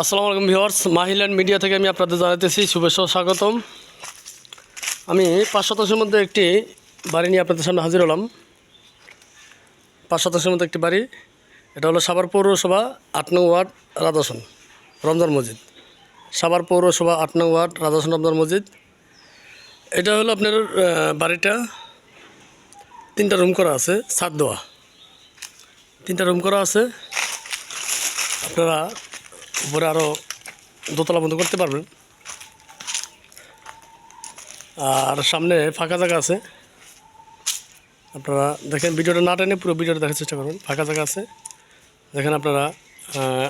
আসসালামু আলাইকুম viewers মাহিল্যান্ড media থেকে আমি আপনাদের জানাতেছি শুভেচ্ছা স্বাগতম। আমি পাঁচ শতাংশের মধ্যে একটি বাড়ি নিয়ে আপনাদের সামনে হাজির হলাম। পাঁচ শতাংশের মধ্যে একটি বাড়ি, এটা হলো সাভার পৌরসভা আট নং ওয়ার্ড রাজাসন রমজান মসজিদ। সাভার পৌরসভা আট নং ওয়ার্ড রাজাসন রমজান মসজিদ। এটা হলো আপনার বাড়িটা তিনটা রুম করা আছে, ছাদ দেওয়া। তিনটা রুম করা আছে। আপনারা উপরে আরও দোতলা বন্ধ করতে পারবেন। আর সামনে ফাঁকা জায়গা আছে। আপনারা দেখেন ভিডিওটা না টেনে পুরো ভিডিওটা দেখার চেষ্টা করবেন ফাঁকা জায়গা আছে। দেখেন আপনারা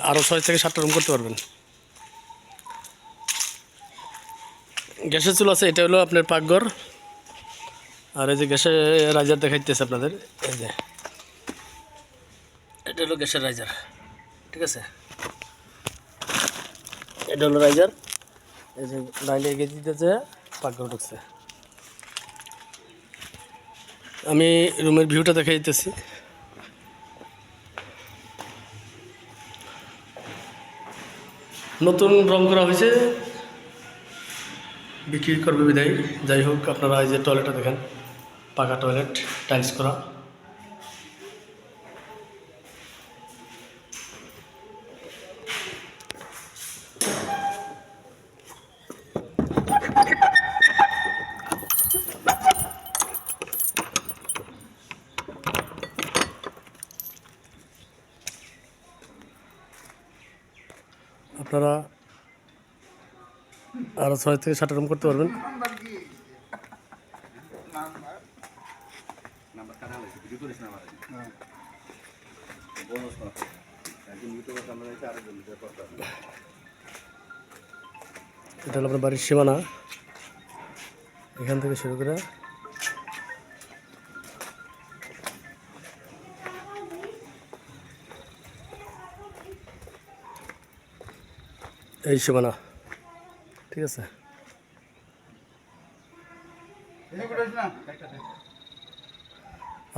আরও ছয় থেকে সাতটা রুম করতে পারবেন। গ্যাসের চুল আছে, এটা হলো আপনার পাকঘর। আর এই যে গ্যাসের রাইজার দেখাইতেছে আপনাদের। এই যে, এটা হলো গ্যাসের রাইজার। ঠিক আছে? এটা রাইজার এই যে ডাইলে এগিয়ে দিতেছে, পাকঘর ঢুকছে। আমি রুমের ভিউটা দেখাই দিতেছি। নতুন রং করা হয়েছে। বিক্রি করবে বিদায়। যাই হোক, আপনারা এই যে টয়লেটটা দেখেন, পাকা টয়লেট টাইলস করা। আপনারা আরও ছয় থেকে সাতটা রুম করতে পারবেন। এটা হলো আপনার বাড়ির সীমানা। এখান থেকে শুরু করে এই সীমানা ঠিক আছে।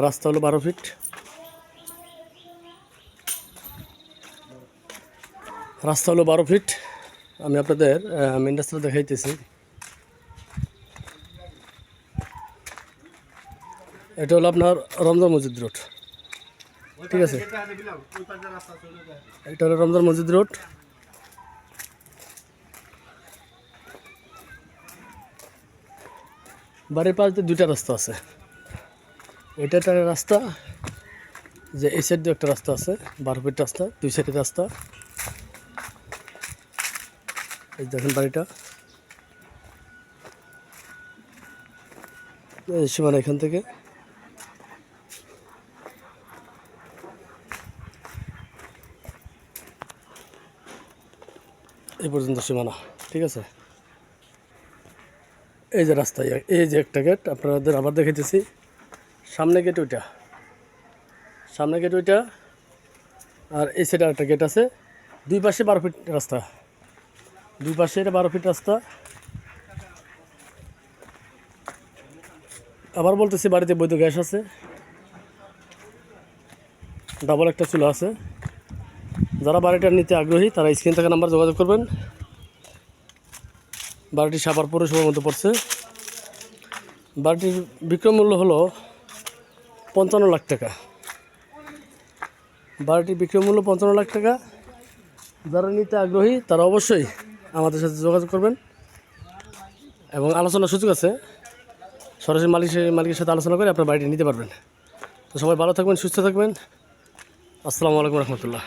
রাস্তা হলো বারো ফিট রাস্তা হলো বারো ফিট আমি আপনাদের মেন রাস্তা দেখাইতেছি। এটা হলো আপনার রমজান মসজিদ রোড। ঠিক আছে। এটা হলো রমজান মসজিদ রোড। বাড়ির পাশে দুইটা রাস্তা আছে। এটা একটা রাস্তা, যে এই সাইড দিয়ে একটা রাস্তা আছে বারো ফিট রাস্তা, দুই সাইডের রাস্তা। এই দেখেন বাড়িটা। সীমানা এখান থেকে। এই পর্যন্ত সীমানা, ঠিক আছে? এই যে রাস্তা, এই যে একটা গেট আপনাদের আবার দেখাইতেছি। সামনে গেট ওইটা। সামনে গেট ওইটা, আর এই সাইডে একটা গেট আছে। দুই পাশে বারো ফিট রাস্তা। দুই পাশে এটা বারো ফিট রাস্তা। আবার বলতেছি, বাড়িতে বৈধ গ্যাস আছে। ডাবল একটা চুলা আছে। যারা বাড়িটা নিতে আগ্রহী, তারা স্ক্রিন থাকা নাম্বার যোগাযোগ করবেন। বাড়িটি সাপার পৌরসভার মধ্যে পড়ছে। বাড়িটির বিক্রয় মূল্য হলো পঞ্চান্ন লাখ টাকা। বাড়িটির বিক্রয় মূল্য পঞ্চান্ন লাখ টাকা। যারা নিতে আগ্রহী, তারা অবশ্যই আমাদের সাথে যোগাযোগ করবেন। এবং আলোচনার সুযোগ আছে। সরাসরি মালিক মালিকের সাথে আলোচনা করে আপনার বাড়িটি নিতে পারবেন। তো সবাই ভালো থাকবেন, সুস্থ থাকবেন। আসসালামু আলাইকুম রহমতুল্লাহ।